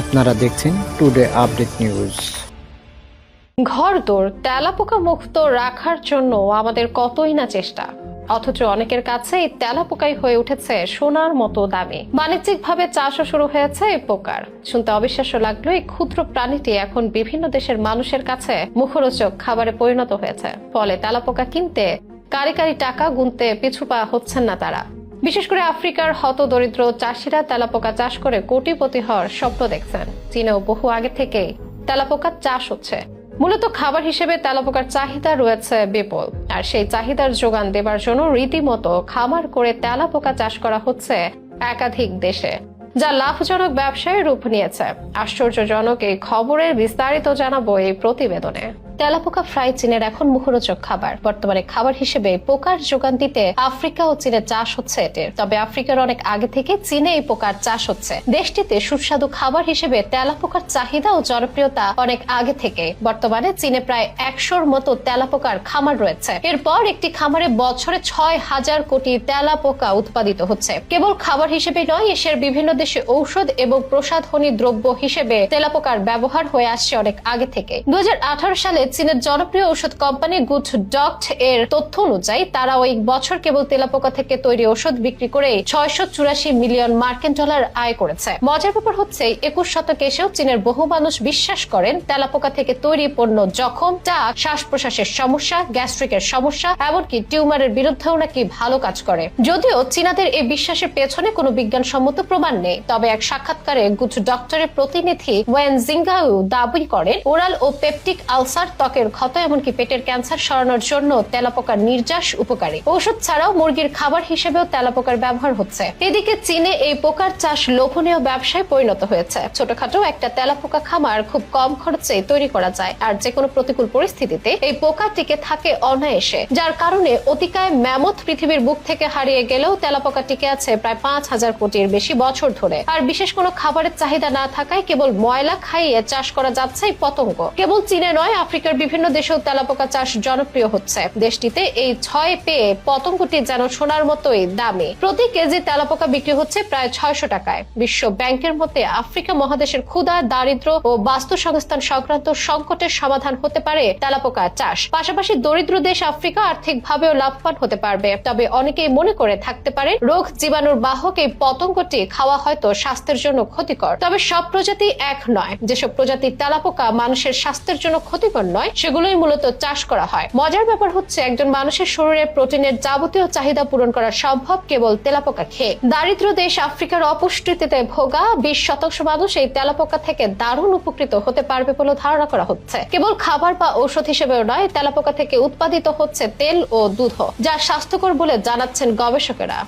আপনারা দেখছেন today update news ঘরদোর তেলাপোকা মুক্ত রাখার জন্য আমাদের কতই না চেষ্টা? অথচ অনেকের কাছে এই তেলাপোকাই হয়ে উঠেছে সোনার মতো দামি। বাণিজ্যিকভাবে চাষও শুরু হয়েছে এই পোকার। শুনতে অবিশ্বাস্য লাগল এই ক্ষুদ্র প্রাণীটি এখন বিভিন্ন দেশের মানুষের কাছে মুখরোচক খাবারে পরিণত হয়েছে। ফলে তেলাপোকা কিনতে কারি কারি টাকা গুনতে পিছু পা হচ্ছেন না তারা। বিশেষ করে আফ্রিকার হত দরিদ্র চাষিরা তেলাপোকা চাষ করে কোটিপতি হওয়ার স্বপ্ন দেখছেন। চীনেও বহু আগে থেকেই তেলাপোকা চাষ হচ্ছে। মূলত খাবার হিসেবে তেলাপোকার চাহিদা রয়েছে বিপুল। আর সেই চাহিদার যোগান দেবার জন্য রীতিমতো খামার করে তেলাপোকা চাষ করা হচ্ছে একাধিক দেশে, যা লাভজনক ব্যবসায় রূপ নিয়েছে। আশ্চর্যজনক এই খবরের বিস্তারিত জানাব এই প্রতিবেদনে। তেলাপোকা ফ্রাই চীনের এখন মুখরোচক খাবার। বর্তমানে খাবার হিসেবে পোকার যোগান দিতে আফ্রিকা ও চীনে চাষ হচ্ছে এটির তবে আফ্রিকার অনেক আগে থেকে চীনে এই পোকার চাষ হচ্ছে। দেশটিতে সুস্বাদু খাবার হিসেবে তেলাপোকার চাহিদা ও জনপ্রিয়তা অনেক আগে থেকে। বর্তমানে চীনে প্রায় একশোর মতো তেলাপোকার খামার রয়েছে। এরপর একটি খামারে বছরে ছয় হাজার কোটি তেলাপোকা উৎপাদিত হচ্ছে। কেবল খাবার হিসেবে নয়, এশিয়ার বিভিন্ন দেশে ঔষধ এবং প্রসাধনী দ্রব্য হিসেবে তেলাপোকার ব্যবহার হয়ে আসছে অনেক আগে থেকে। দু হাজার আঠারো সালে চীনের জনপ্রিয় ঔষধ কোম্পানি গুড ডক্ট এর তথ্য অনুযায়ী, তারা ওই বছর কেবল তেলাপোকা থেকে তৈরি ওষুধ বিক্রি করে ছয়শো চুরাশি মিলিয়ন মার্কিন ডলার আয় করেছে। মজার ব্যাপার হচ্ছে, একুশ শতকে এসেও চীনের বহু মানুষ বিশ্বাস করেন, তেলাপোকা থেকে তৈরি পণ্য জখম টাক শ্বাস প্রশ্বাসের সমস্যা, গ্যাস্ট্রিকের সমস্যা, এমনকি টিউমারের বিরুদ্ধেও নাকি ভালো কাজ করে। যদিও চীনাদের এই বিশ্বাসের পেছনে কোনো বিজ্ঞানসম্মত প্রমাণ নেই, তবে এক সাক্ষাৎকারে গুড ডক্টরের প্রতিনিধি ওয়েন জিঙ্গাউ দাবি করেন, ওরাল ও পেপটিক আলসার ত্বকের ক্ষত, এমনকি পেটের ক্যান্সার সরানোর জন্য তেলাপোকার নির্যাস উপকারী। ঔষধ ছাড়াও মুরগির খাবার হিসেবেও তেলাপোকার ব্যবহার হচ্ছে। এদিকে চীনে এই পোকার চাষ লোভনীয় ব্যবসায় পরিণত হয়েছে। ছোটখাটো একটা তেলাপোকা খামার খুব কম খরচে তৈরি করা যায়, আর যে কোনো প্রতিকূল পরিস্থিতিতে এই পোকা টিকে থাকে অনায়াসে, যার কারণে অতিকায় ম্যামথ পৃথিবীর বুক থেকে হারিয়ে গেলেও তেলাপোকা টিকে আছে প্রায় পাঁচ হাজার কোটির বেশি বছর ধরে। আর বিশেষ কোনো খাবারের চাহিদা না থাকায় কেবল ময়লা খাইয়ে চাষ করা যাচ্ছে এই পতঙ্গ। কেবল চীনে নয় আফ্রিকার বিভিন্ন দেশেও তেলাপোকা চাষ জনপ্রিয় হচ্ছে। দেশটিতে এই ছয় পেয়ে পতঙ্গটি যেন সোনার মতোই দামে। প্রতি কেজি তেলাপোকা বিক্রি হচ্ছে প্রায় ছয়শো টাকায়। বিশ্ব ব্যাংকের মতে আফ্রিকা মহাদেশের ক্ষুধা, দারিদ্র ও বাস্তু সংস্থান সংক্রান্ত সংকটের সমাধান হতে পারে তেলাপোকা চাষ। পাশাপাশি দরিদ্র দেশ আফ্রিকা আর্থিকভাবেও লাভবান হতে পারবে। তবে অনেকেই মনে করে থাকতে পারে, রোগ জীবাণুর বাহক এই পতঙ্গটি খাওয়া হয়তো স্বাস্থ্যের জন্য ক্ষতিকর। তবে সব প্রজাতি এক নয়। যেসব প্রজাতির তেলাপোকা মানুষের স্বাস্থ্যের জন্য ক্ষতিকর নয়, সেগুলোই মূলত চাষ করা হয়। মজার ব্যাপার হচ্ছে, একজন মানুষের শরীরে প্রোটিনের যাবতীয় চাহিদা পূরণ করা সম্ভব কেবল তেলাপোকা খেয়ে। দারিদ্র দেশ আফ্রিকার অপুষ্টিতে ভোগা বিশ শতাংশ মানুষ এই তেলাপোকা থেকে দারুণ উপকৃত হতে পারবে বলে ধারণা করা হচ্ছে। কেবল খাবার বা ঔষধ হিসেবেও নয়, তেলাপোকা থেকে উৎপাদিত হচ্ছে তেল ও দুধ যা স্বাস্থ্যকর বলে জানাচ্ছেন গবেষকেরা।